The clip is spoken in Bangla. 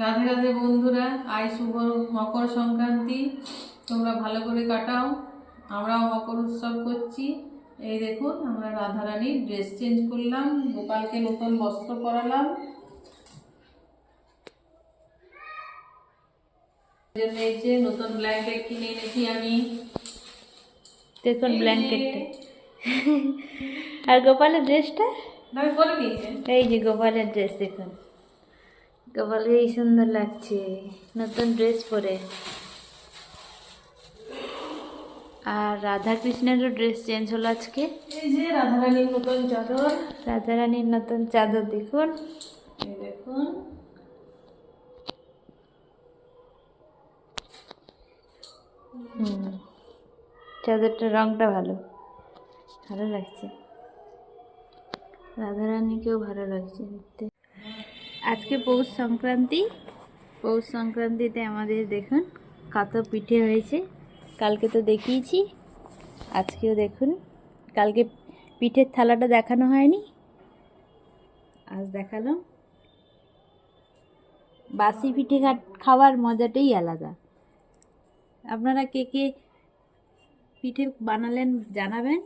রাধে রাধে বন্ধুরা আজ শুভ মকর সংক্রান্তি। তোমরা ভালো করে কাটাও। আমরাও মকর উৎসব করছি। এই দেখুন আমরা রাধারানীর ড্রেস চেঞ্জ করলাম গোপালকে নতুন বস্ত্র পরালাম। জন্য এই যে নতুন ব্ল্যাঙ্কেট কিনে এনেছি আমি। দেখুন ব্ল্যাঙ্কেটটা আর গোপালের ড্রেসটা এই যে গোপালের ড্রেস দেখুন। গোপাল এই সুন্দর লাগছে নতুন ড্রেস পরে আর রাধা কৃষ্ণেরও ড্রেস চেঞ্জ হলো আজকে। এই যে নতুন চাদর। রাধারানীর নতুন চাদর দেখুন। দেখুন। চাদরটার রংটা ভালো। ভালো লাগছে। রাধারানীকেও ভালো লাগছে দেখতে। আজকে পৌষ সংক্রান্তি। পৌষ সংক্রান্তিতে আমাদের দেখুন কত পিঠে হয়েছে। কালকে তো দেখিয়েছি, আজকেও দেখুন। কালকে পিঠের থালাটা দেখানো হয়নি। আজ দেখালাম। বাসি পিঠে খাওয়ার মজাটাই আলাদা। আপনারা কে কে পিঠে বানালেন জানাবেন।